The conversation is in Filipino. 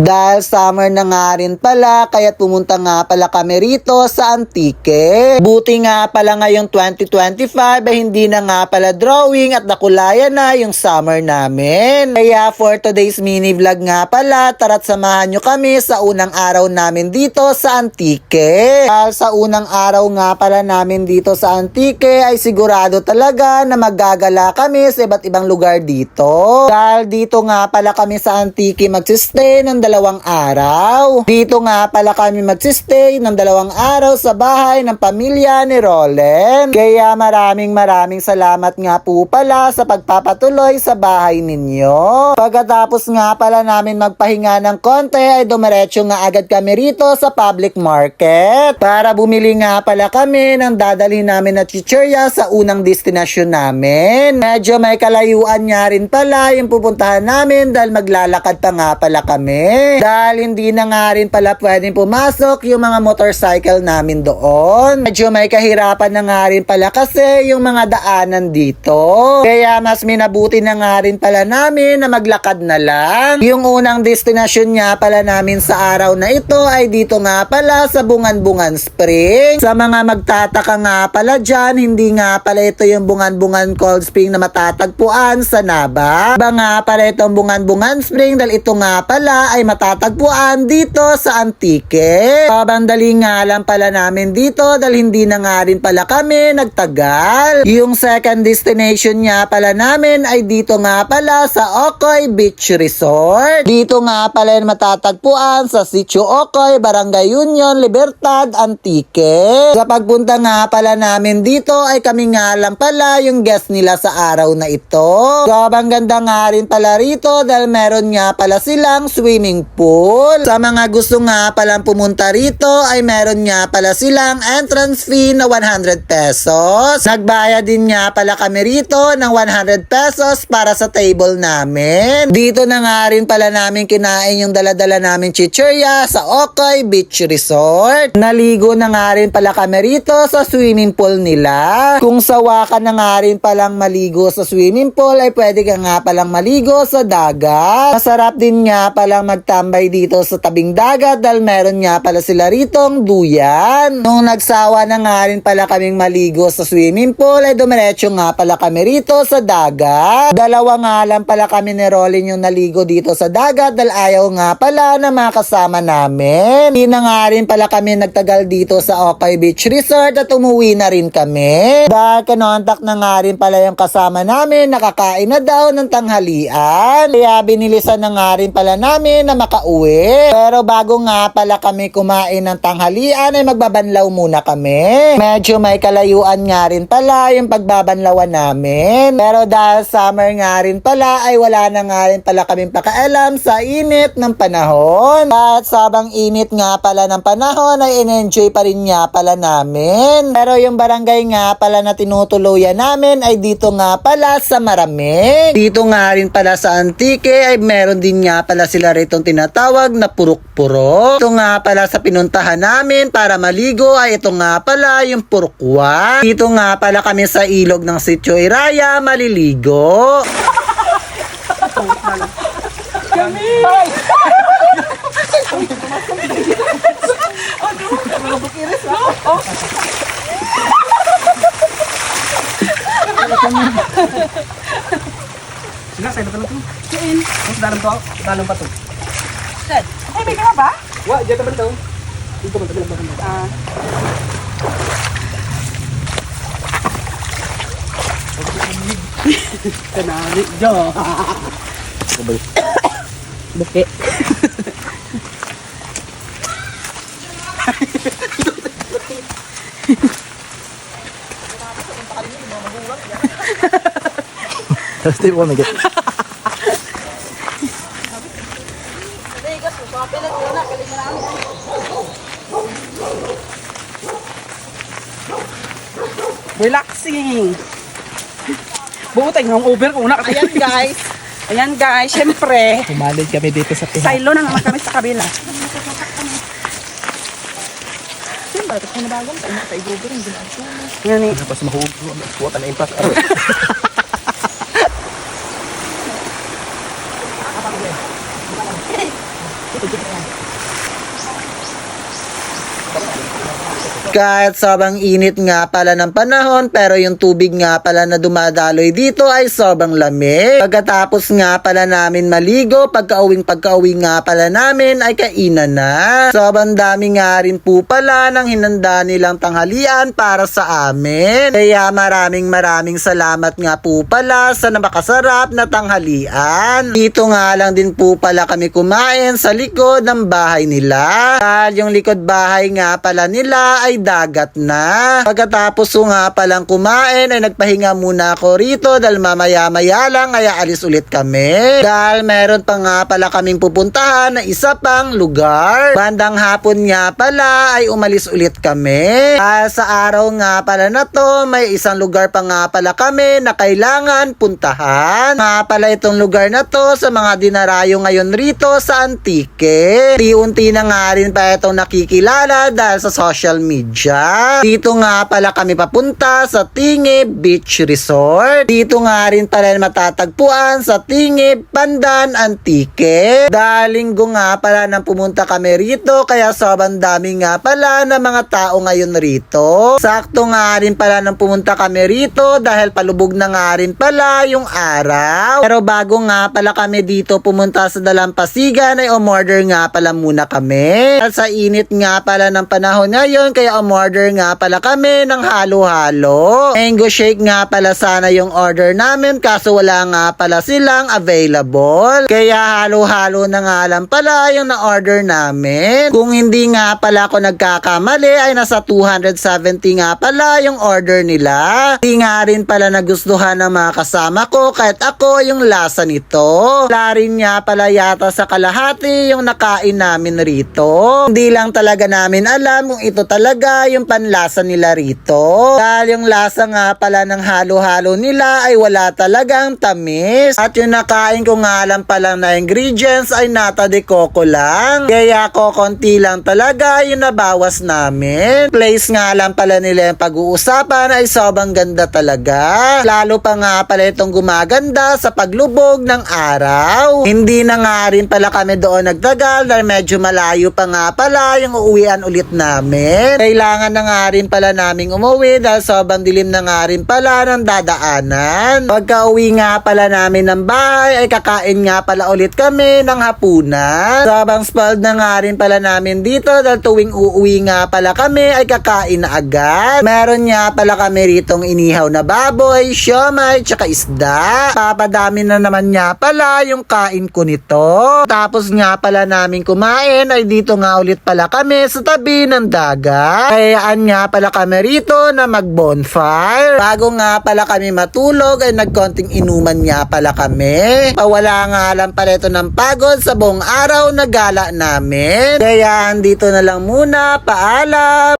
Dahil summer na nga rin pala, kaya pumunta nga pala kami rito sa Antique. Buti nga pala ngayong 2025 ay hindi na nga pala drawing at nakulayan na yung summer namin. Kaya for today's mini vlog nga pala, tara't samahan nyo kami sa unang araw namin dito sa Antique. Dahil sa unang araw nga pala namin dito sa Antique ay sigurado talaga na maggagala kami sa iba't ibang lugar dito. Dahil dito nga pala kami sa Antique magsistay ng dalawang araw. Dito nga pala kami magsistay ng dalawang araw sa bahay ng pamilya ni Roland. Kaya maraming maraming salamat nga po pala sa pagpapatuloy sa bahay ninyo. Pagkatapos nga pala namin magpahinga ng konti ay dumiretso nga agad kami rito sa public market para bumili nga pala kami ng dadalhin namin na chichirya sa unang destinasyon namin. Medyo may kalayuan nga rin pala yung pupuntahan namin dahil maglalakad pa nga pala kami. Dahil hindi na nga rin pala pwedeng pumasok yung mga motorcycle namin doon. Medyo may kahirapan na nga rin pala kasi yung mga daanan dito. Kaya mas minabuti na nga rin pala namin na maglakad na lang. Yung unang destinasyon nga pala namin sa araw na ito ay dito nga pala sa Bungan-Bungan Spring. Sa mga magtataka nga pala dyan, hindi nga pala ito yung Bungan-Bungan Cold Spring na matatagpuan sa Naba. Ba nga pala itong Bungan-Bungan Spring dahil ito nga pala ay matatagpuan dito sa Antique. Pabandali nga lang pala namin dito dahil hindi na nga rin pala kami nagtagal. Yung second destination nga pala namin ay dito nga pala sa Okoy Beach Resort. Dito nga pala yung matatagpuan sa Sitio Okoy, Barangay Union, Libertad, Antique. Sa pagpunta nga pala namin dito ay kami nga lang pala yung guest nila sa araw na ito. Sobrang ganda nga rin pala rito dahil meron nga pala silang swimming pool. Sa mga gusto nga palang pumunta rito ay meron nga pala silang entrance fee na 100 pesos. Nagbayad din nga pala kami rito ng 100 pesos para sa table namin. Dito na nga rin pala namin kinain yung daladala namin chichirya sa Okoy Beach Resort. Naligo na nga rin pala kami rito sa swimming pool nila. Kung sawa ka na nga rin palang maligo sa swimming pool ay pwede ka nga palang maligo sa dagat. Masarap din nga palang magtambay dito sa tabing dagat dahil meron nga pala sila ritong duyan. Nung nagsawa na nga rin pala kaming maligo sa swimming pool ay dumiretso nga pala kami rito sa dagat. Dalawa nga lang pala kami ni Rolin yung naligo dito sa dagat dahil ayaw nga pala na makasama namin. Hindi na nga rin pala kami nagtagal dito sa Okay Beach Resort at umuwi na rin kami. Dahil kinontak na nga rin pala yung kasama namin nakakain na daw ng tanghalian. Kaya binilisan na nga rin pala namin na makauwi. Pero bago nga pala kami kumain ng tanghalian ay magbabanlaw muna kami. Medyo may kalayuan nga rin pala yung pagbabanlawan namin. Pero dahil summer nga rin pala ay wala na nga rin pala kaming pakaalam sa init ng panahon. At sabang init nga pala ng panahon ay in-enjoy pa rin nga pala namin. Pero yung barangay nga pala na tinutuluyan namin ay dito nga pala sa Maramig. Dito nga rin pala sa Antique ay meron din nga pala sila ritong tinatawag na purok-purok. Ito nga pala sa pinuntahan namin para maligo ay ito nga pala yung purukwa. Dito nga pala kami sa ilog ng Sitio Iraya maliligo. Sila, sa'yo na to. Kain. Mas dalam to. Dalam pa. Good. Ay, may ka ba? Wa, dyan naman to. Dito man, tagal ba? Ah. Kanali, jo. Buki. Tapos di mo may Relaxing. Butay ng over ko na. Ayan guys. Ayan guys, syempre. Pumalid kami dito sa piha. Silo na naman kami sa kabila. Ito na bagong tayo na tayo over yung ginagawa. Yan eh. Tapos mahugog. Kuha na impact. Kahit sobrang init nga pala ng panahon pero yung tubig nga pala na dumadaloy dito ay sobrang lamig. Pagkatapos nga pala namin maligo, pagka-uwing pagka-uwi nga pala namin ay kainan na. Sobrang dami nga rin po pala ng hinanda nilang tanghalian para sa amin. Kaya maraming maraming salamat nga po pala sa napakasarap na tanghalian. Dito nga lang din po pala kami kumain sa likod ng bahay nila. Dahil yung likod bahay nga pala nila ay dagat na. Pagkatapos ko nga palang kumain ay nagpahinga muna ako rito dahil mamaya maya lang ay aalis ulit kami. Dahil meron pa nga pala kaming pupuntahan na isa pang lugar. Bandang hapon nga pala ay umalis ulit kami. Dahil sa araw nga pala na to may isang lugar pa nga pala kami na kailangan puntahan. Nga pala itong lugar na to sa mga dinarayo ngayon rito sa Antique. Unti-unti na nga rin pa itong nakikilala dahil sa social media. Dito nga pala kami papunta sa Tingib Beach Resort. Dito nga rin pala matatagpuan sa Tingib Pandan Antique. Dalinggo nga pala nang pumunta kami rito kaya sobrang dami nga pala ng mga tao ngayon rito. Sakto nga rin pala nang pumunta kami rito dahil palubog na nga rin pala yung araw. Pero bago nga pala kami dito pumunta sa Dalampasigan ay umorder nga pala muna kami. At sa init nga pala ng panahon ngayon kaya umorder nga pala kami ng halo-halo. Mango shake nga pala sana yung order namin kaso wala nga pala silang available. Kaya halo-halo na nga lang pala yung na-order namin. Kung hindi nga pala ako nagkakamali ay nasa 270 nga pala yung order nila. Hindi nga rin pala nagustuhan ng mga kasama ko kahit ako yung lasa nito. Wala rin nga pala yata sa kalahati yung nakain namin rito. Hindi lang talaga namin alam kung ito talaga yung panlasa nila rito. Dahil yung lasa nga pala ng halo-halo nila ay wala talagang tamis. At yung nakain ko nga lang palang na ingredients ay nata de coco lang. Kaya ko konti lang talaga yung nabawas namin. Place nga lang pala nila yung pag-uusapan ay sobrang ganda talaga. Lalo pa nga pala itong gumaganda sa paglubog ng araw. Hindi na nga rin pala kami doon nagtagal dahil medyo malayo pa nga pala yung uuwian ulit namin. Kailangan na nga rin pala naming umuwi dahil sobrang dilim na nga rin pala ng dadaanan. Pagka uwi nga pala namin ng bahay ay kakain nga pala ulit kami ng hapunan. Sobrang spoiled na nga rin pala namin dito dahil tuwing uuwi nga pala kami ay kakain na agad. Meron nga pala kami ritong inihaw na baboy, siomay, tsaka isda. Papadami na naman nga pala yung kain ko nito. Tapos nga pala namin kumain ay dito nga ulit pala kami sa tabi ng dagat. Kayaan nga pala kami rito na mag-bonfire. Bago nga pala kami matulog ay nagkonting inuman nga pala kami. Pawala nga lang pala ito ng pagod sa buong araw na gala namin. Kaya dito na lang muna. Paalam!